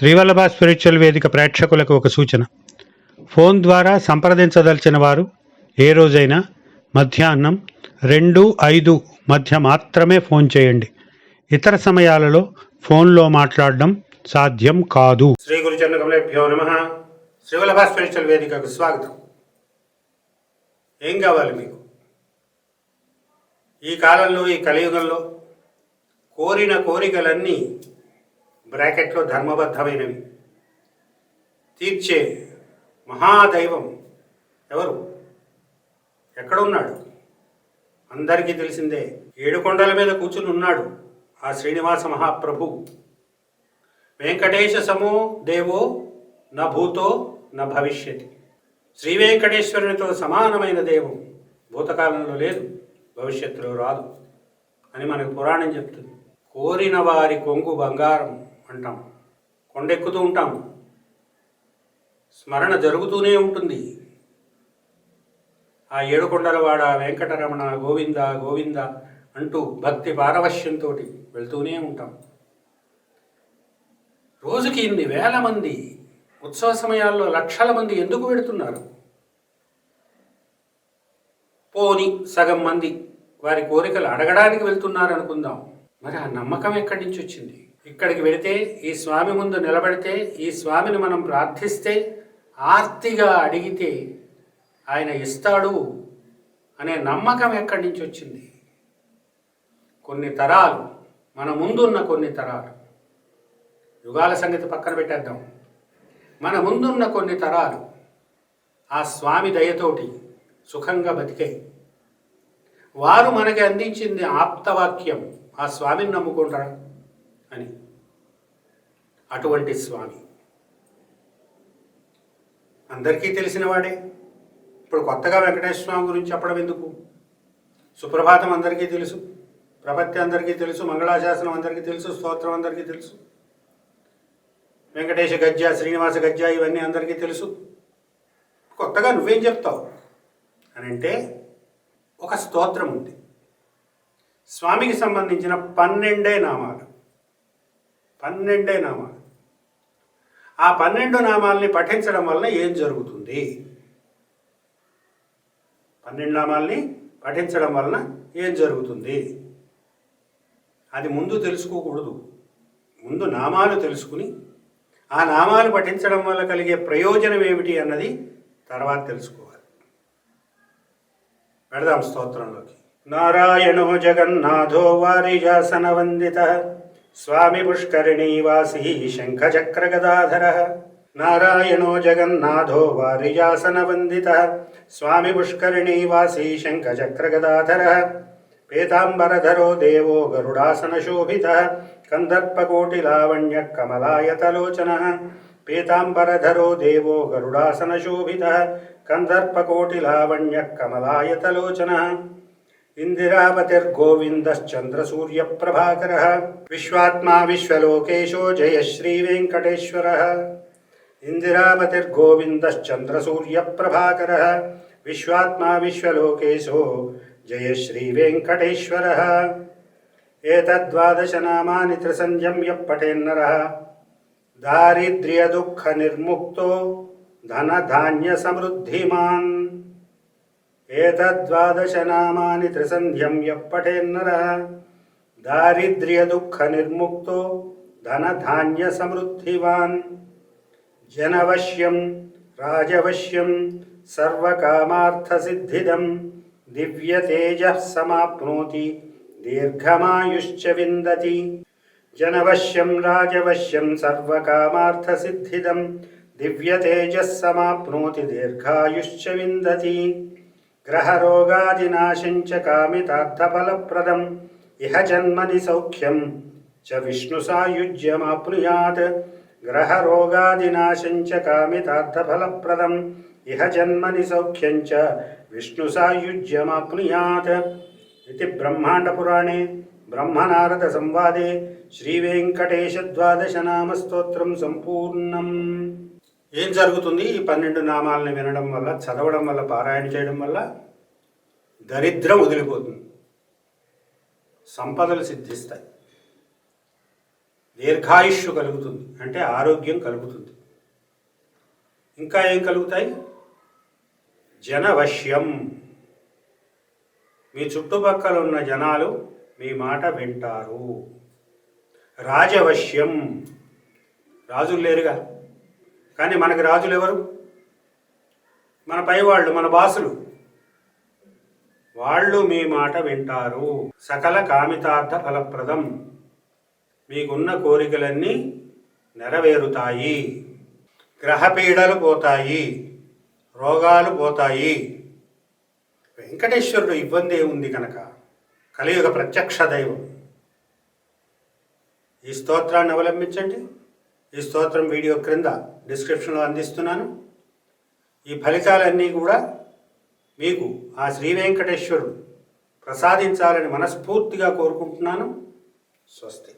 Srivallabha spiritual వేదిక ప్రేక్షకులకు ఒక సూచన. ఫోన్ ద్వారా సంప్రదించదలిచిన వారు ఏ రోజైనా మధ్యాహ్నం రెండు ఐదు మధ్య మాత్రమే ఫోన్ చేయండి. ఇతర సమయాలలో ఫోన్లో మాట్లాడడం సాధ్యం కాదు. శ్రీ గురుచరణ కమలేభ్యో నమ. శ్రీవల్లభ స్పిరిచువల్ వేదికకు స్వాగతం. ఏం కావాలి మీకు? ఈ కాలంలో ఈ కలియుగంలో కోరిన కోరికలన్నీ బ్రాకెట్లో ధర్మబద్ధమైనవి. తీర్చే మహాదైవం ఎవరు? ఎక్కడున్నాడు? అందరికీ తెలిసిందే ఏడు కొండల మీద కూర్చుని ఉన్నాడు ఆ శ్రీనివాస మహాప్రభు. వెంకటేశ సమో దేవో న భూతో న భవిష్యతి. శ్రీ వెంకటేశ్వరునితో సమానమైన దైవం భూతకాలంలో లేదు భవిష్యత్తులో రాదు అని మనకు పురాణం చెప్తుంది. కోరిన వారి కొంగు బంగారం అంటాం. కొండెక్కుతూ ఉంటాం స్మరణ జరుగుతూనే ఉంటుంది. ఆ ఏడుకొండలవాడ వెంకటరమణ గోవింద గోవింద అంటూ భక్తి పారవశ్యంతో వెళ్తూనే ఉంటాం. రోజుకి ఇన్ని వేల మంది ఉత్సవ సమయాల్లో లక్షల మంది ఎందుకు పెడుతున్నారు పోని సగం మంది వారి కోరికలు అడగడానికి వెళ్తున్నారు అనుకుందాం మరి ఆ నమ్మకం ఎక్కడి నుంచి వచ్చింది? ఇక్కడికి వెళితే ఈ స్వామి ముందు నిలబడితే ఈ స్వామిని మనం ప్రార్థిస్తే ఆర్తిగా అడిగితే ఆయన ఇస్తాడు అనే నమ్మకం ఎక్కడి నుంచి వచ్చింది? కొన్ని తరాలు మన ముందున్న కొన్ని తరాలు. యుగాల సంగతి పక్కన పెట్టేద్దాం. మన ముందున్న కొన్ని తరాలు ఆ స్వామి దయతోటి సుఖంగా బతికాయి వారు మనకి అందించింది ఆప్తవాక్యం ఆ స్వామిని నమ్ముకుంటారా? అని. అటువంటి స్వామి. అందరికీ తెలిసిన వాడే. ఇప్పుడు కొత్తగా వెంకటేశ్వర స్వామి గురించి చెప్పడం ఎందుకు? సుప్రభాతం అందరికీ తెలుసు. ప్రపత్తి అందరికీ తెలుసు. మంగళాశాసనం అందరికీ తెలుసు. స్తోత్రం అందరికీ తెలుసు. వెంకటేశ గజ్జ శ్రీనివాస గజ్జ ఇవన్నీ అందరికీ తెలుసు. కొత్తగా నువ్వేం చెప్తావు? అని అంటే ఒక స్తోత్రం ఉంది. స్వామికి సంబంధించిన పన్నెండే నామాలు. పన్నెండే నామాలు. ఆ పన్నెండు నామాల్ని పఠించడం వలన ఏం జరుగుతుంది? పన్నెండు నామాల్ని పఠించడం వలన ఏం జరుగుతుంది? అది ముందు తెలుసుకోకూడదు. ముందు నామాలు తెలుసుకుని ఆ నామాలు పఠించడం వల్ల కలిగే ప్రయోజనం ఏమిటి అన్నది తర్వాత తెలుసుకోవాలి. పెడదాం స్తోత్రంలోకి. నారాయణో జగన్నాథో వారిజాసన వందిత స్వామి పుష్కరిణీవాసీ శంఖచక్రగదాధర. నారాయణో జగన్నాథో వారిజాసన వందిత స్వామి పుష్కరిణీవాసీ శంఖచక్రగదాధర. పీతాంబరధరో దేవో గరుడాసనశోభిత. కందర్పకోటిలావణ్య కమలాయతలోచన పీతాంబరధరో దేవో గరుడాసనశోభిత. కందర్పకోటిలావణ్య కమలాయతలోచన इंदिरापतिर्गोविंदश्चंद्र सूर्य प्रभाकर विश्वात्मा विश्वलोकेशो जय श्री वेंकटेश्वर इंदिरापतिर्गोविंदश्चंद्र सूर्य प्रभाकर विश्वात्मा विश्वलोकेशो जय श्री जयश्रीवेङ्कटेश्वरः एतद्द्वादशनामानि त्रिसञ्जं यः पठेन्नरः। धान्य धनधान्यसमृद्धिमान्। ఏతద్వాదశనామాని త్రిసంధ్యం ఎప్పటేన్నర దారిద్ర్య దుఃఖ నిర్ముక్తో ధనధాన్య సమృద్ధివాన్ జనవశ్యం రాజవశ్యం సర్వకామార్థసిద్ధిదం దివ్యతేజः సమాప్నోతి దీర్ఘమాయుశ్చ విందతి. జనవశ్యం రాజవశ్యం సర్వకామార్థసిద్ధిదం దివ్యతేజः సమాప్నోతి దీర్ఘాయుశ్చ విందతి. గ్రహరోగాదినాశించ కామితార్థఫలప్రదం ఇహ జన్మని సౌఖ్యం చ విష్ణు సాయుజ్యమాప్నుయాత్ గ్రహరోగాదినాశించ కామితార్థఫలప్రదం ఇహ జన్మని సౌఖ్యం చ విష్ణు సాయుజ్యమాప్నుయాత్ ఇది బ్రహ్మాండపురాణే బ్రహ్మనారద సంవాదే శ్రీవేంకటేశద్వాదశనామస్తోత్రం సంపూర్ణం ఏం జరుగుతుంది? ఈ పన్నెండు నామాలను వినడం వల్ల చదవడం వల్ల పారాయణ చేయడం వల్ల దరిద్రం వదిలిపోతుంది. సంపదలు సిద్ధిస్తాయి. దీర్ఘాయుష్యు కలుగుతుంది. అంటే ఆరోగ్యం కలుగుతుంది. ఇంకా ఏం కలుగుతాయి? జనవశ్యం. మీ చుట్టుపక్కల ఉన్న జనాలు మీ మాట వింటారు. రాజవశ్యం. రాజులు లేరుగా. కానీ మనకి రాజులు ఎవరు? మన పైవాళ్ళు మన బాసులు. వాళ్ళు మీ మాట వింటారు. సకల కామితార్థ ఫలప్రదం. మీకున్న కోరికలన్నీ నెరవేరుతాయి. గ్రహపీడలు పోతాయి. రోగాలు పోతాయి. వెంకటేశ్వరుడు ఇబ్బంది ఏముంది కనుక. కలియుగ ప్రత్యక్ష దైవం. ఈ స్తోత్రాన్ని అవలంబించండి. ఈ స్తోత్రం వీడియో క్రింద డిస్క్రిప్షన్లో అందిస్తున్నాను. ఈ ఫలితాలన్నీ కూడా మీకు ఆ శ్రీ వెంకటేశ్వరుడు ప్రసాదించాలని మనస్ఫూర్తిగా కోరుకుంటున్నాను. స్వస్తి.